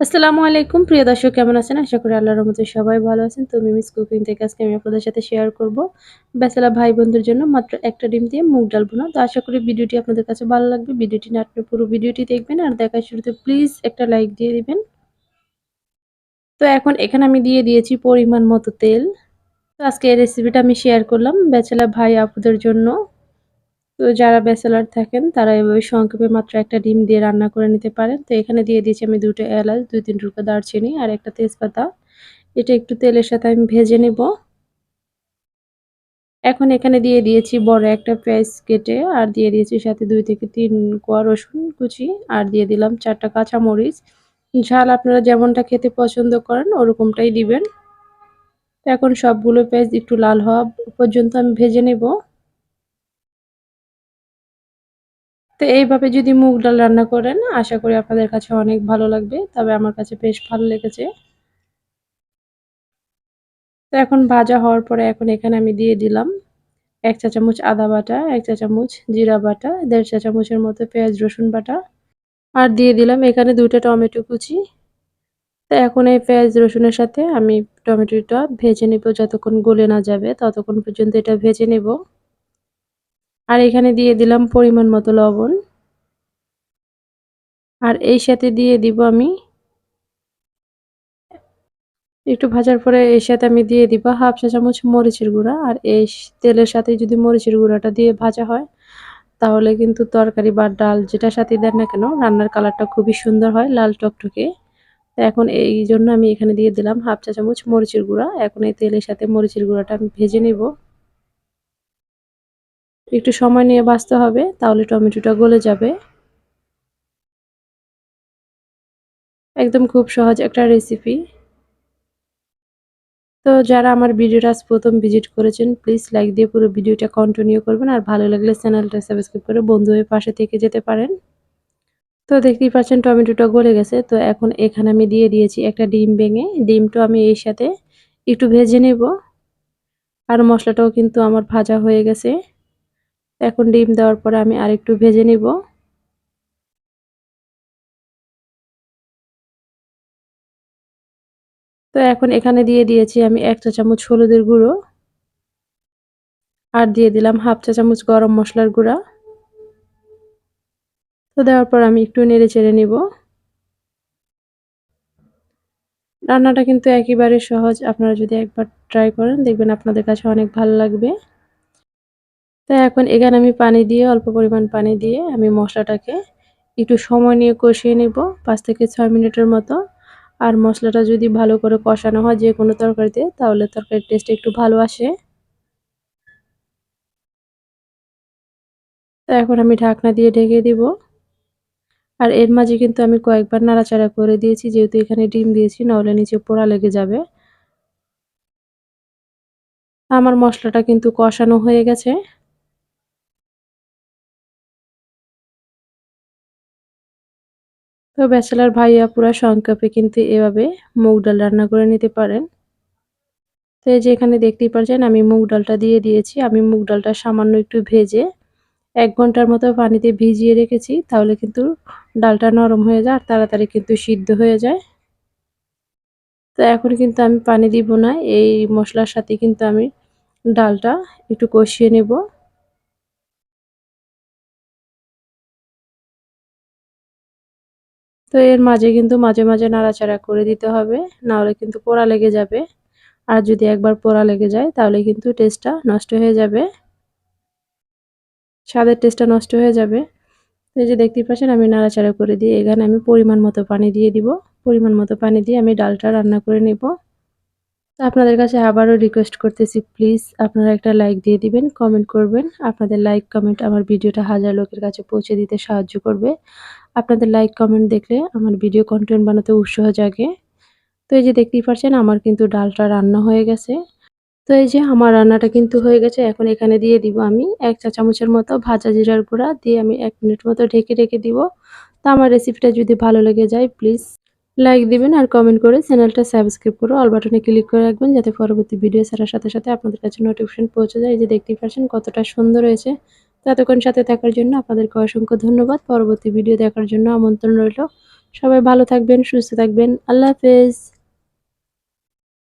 আসসালামু আলাইকুম প্রিয় দর্শক, কেমন আছেন? আশা করি আল্লাহর রহমতে সবাই ভালো আছেন। তো মিমিস কুকিং থেকে আজকে আমি আপনাদের সাথে শেয়ার করব ব্যাচেলর ভাই বোনদের জন্য মাত্র একটা ডিম দিয়ে মুগ ডাল ভুনা। তো আশা করি ভিডিওটি আপনাদের কাছে ভালো লাগবে। ভিডিওটি না আপনি পুরো ভিডিওটি দেখবেন আর দেখার শুরুতে প্লিজ একটা লাইক দিয়ে দিবেন। তো এখন এখানে আমি দিয়ে দিয়েছি পরিমাণ মতো তেল। তো আজকে এই রেসিপিটা আমি শেয়ার করলাম ব্যাচেলর ভাই আপুদের জন্য। তো যারা ব্যাচেলার থাকেন, তারা এভাবে সংক্ষেপে মাত্র একটা ডিম দিয়ে রান্না করে নিতে পারেন। তো এখানে দিয়ে দিয়েছি আমি দুটো এলাচ, দুই তিন টুকরো দারচিনি আর একটা তেজপাতা। এটা একটু তেলের সাথে আমি ভেজে নেব। এখন এখানে দিয়ে দিয়েছি বড় একটা পেঁয়াজ কেটে আর দিয়ে দিয়েছি সাথে দুই থেকে তিন কোয়া রসুন কুচি আর দিয়ে দিলাম চারটা কাঁচামরিচ। ঝাল আপনারা যেমনটা খেতে পছন্দ করেন, ওরকমটাই দিবেন। এখন সবগুলো পেঁয়াজ একটু লাল হওয়া পর্যন্ত আমি ভেজে নেব। তো এইভাবে যদি মুগ ডাল রান্না করেন, আশা করি আপনাদের কাছে অনেক ভালো লাগবে। তবে আমার কাছে বেশ ভালো লেগেছে। তো এখন ভাজা হওয়ার পরে এখন এখানে আমি দিয়ে দিলাম এক চা চামচ আদা বাটা, এক চা চামচ জিরা বাটা, দেড় চা চামচের মতো পেঁয়াজ রসুন বাটা আর দিয়ে দিলাম এখানে দুটো টমেটো কুচি। তো এখন এই পেঁয়াজ রসুনের সাথে আমি টমেটোটা ভেজে নেব যতক্ষণ গলে না যাবে, ততক্ষণ পর্যন্ত এটা ভেজে নেব। আর এখানে দিয়ে দিলাম পরিমাণ মতো লবণ। আর এই সাথে দিয়ে দিব আমি, একটু ভাজার পরে এর সাথে আমি দিয়ে দিব হাফ চা চামচ মরিচের গুঁড়া। আর এই তেলের সাথে যদি মরিচের গুঁড়াটা দিয়ে ভাজা হয়, তাহলে কিন্তু তরকারি বা ডাল যেটা সাথে দেন না কেন, রান্নার কালারটা খুবই সুন্দর হয়, লাল টকটকে। তো এখন এই জন্য আমি এখানে দিয়ে দিলাম হাফ চা চামচ মরিচের গুঁড়া। এখন এই তেলের সাথে মরিচের গুঁড়াটা আমি ভেজে নেব। একটু সময় নিয়ে বাঁচতে হবে, তাহলে টমেটোটা গলে যাবে। একদম খুব সহজ একটা রেসিপি তো যারা আমার ভিডিওটা আজ প্রথম ভিজিট করেছেন প্লিজ লাইক দিয়ে পুরো ভিডিওটা কন্টিনিউ করবেন, আর ভালো লাগলে চ্যানেলটা সাবস্ক্রাইব করে বন্ধু হয়ে পাশে থেকে যেতে পারেন। তো দেখতেই পাচ্ছেন টমেটোটা গলে গেছে, তো এখন এখানে আমি দিয়ে দিয়েছি একটা ডিম ভেঙে। ডিমটা আমি এর সাথে একটু ভেজে নেব। আর মশলাটাও কিন্তু আমার ভাজা হয়ে গেছে। এখন ডিম দেওয়ার পরে আমি আরেকটু ভেজে নেব। তো এখন এখানে দিয়ে দিয়েছি আমি এক চা চামচ হলুদের গুঁড়ো আর দিয়ে দিলাম হাফ চা চামচ গরম মশলার গুঁড়া। তো দেওয়ার পর আমি একটু নেড়ে চেড়ে নিব। রান্নাটা কিন্তু একেবারে সহজ, আপনারা যদি একবার ট্রাই করেন দেখবেন আপনাদের কাছে অনেক ভালো লাগবে। তো এখন এখানে আমি পানি দিয়ে, অল্প পরিমাণ পানি দিয়ে আমি মশলাটাকে একটু সময় নিয়ে কষিয়ে নেব, পাঁচ থেকে ছয় মিনিটের মতো। আর মশলাটা যদি ভালো করে কষানো হয় যে কোনো তরকারিতে, তাহলে তরকারির টেস্ট একটু ভালো আসে। তো এখন আমি ঢাকনা দিয়ে ঢেকে দিব। আর এর মাঝে কিন্তু আমি কয়েকবার নাড়াচাড়া করে দিয়েছি, যেহেতু এখানে ডিম দিয়েছি, নাহলে নিচে পোড়া লেগে যাবে। আমার মশলাটা কিন্তু কষানো হয়ে গেছে। তো ব্যাচেলার ভাইয়া পুরা সংক্ষেপে কিন্তু এভাবে মুগ ডাল রান্না করে নিতে পারেন। তো এই যে এখানে দেখতেই পাচ্ছেন আমি মুগ ডালটা দিয়ে দিয়েছি। আমি মুগ ডালটা সামান্য একটু ভেজে এক ঘণ্টার মতো পানিতে ভিজিয়ে রেখেছি, তাহলে কিন্তু ডালটা নরম হয়ে যায় আর তাড়াতাড়ি কিন্তু সিদ্ধ হয়ে যায়। তো এখন কিন্তু আমি পানি দিব না, এই মশলার সাথে কিন্তু আমি ডালটা একটু কষিয়ে নেব। তো এর মাঝে কিন্তু মাঝে মাঝে নাড়াচাড়া করে দিতে হবে, নাহলে কিন্তু পোড়া লেগে যাবে। আর যদি একবার পোড়া লেগে যায়, তাহলে কিন্তু টেস্টটা নষ্ট হয়ে যাবে। স্বাদের টেস্টটা নষ্ট হয়ে যাবে। এই যে দেখতে পাচ্ছেন, আমি নাড়াচাড়া করে দিই এখানে আমি পরিমাণ মতো পানি দিয়ে দিব। পরিমাণ মতো পানি দিয়ে আমি ডালটা রান্না করে নেব। তো আপনাদের কাছে আবারও রিকোয়েস্ট করতেছি প্লিজ আপনারা একটা লাইক দিয়ে দিবেন কমেন্ট করবেন। আপনাদের লাইক কমেন্ট আমার ভিডিওটা হাজার লোকের কাছে পৌঁছে দিতে সাহায্য করবে। আপনাদের লাইক কমেন্ট দেখলে আমার ভিডিও কন্টেন্ট বানাতে উৎসাহ জাগে। তো এই যে দেখতেই পাচ্ছেন আমার কিন্তু ডালটা রান্না হয়ে গেছে। তো এই যে আমার রান্নাটা কিন্তু হয়ে গেছে, এখন এখানে দিয়ে দিব আমি এক চা চামচের মতো ভাজা জিরার গুঁড়া, দিয়ে আমি এক মিনিট মতো ঢেকে রেখে দিব। তো আমার রেসিপিটা যদি ভালো লেগে যায় প্লিজ লাইক দিবেন আর কমেন্ট করে চ্যানেলটা সাবস্ক্রাইব করে অল বাটনে ক্লিক করে রাখবেন যাতে পরবর্তী ভিডিও ছাড়ার সাথে সাথে আপনাদের কাছে নোটিফিকেশন পৌঁছে যায়। যে দেখতেই পাচ্ছেন কতটা সুন্দর হয়েছে। ততক্ষণ সাথে থাকার জন্য আপনাদেরকে অসংখ্য ধন্যবাদ। পরবর্তী ভিডিও দেখার জন্য আমন্ত্রণ রইল। সবাই ভালো থাকবেন, সুস্থ থাকবেন। আল্লাহ হাফেজ।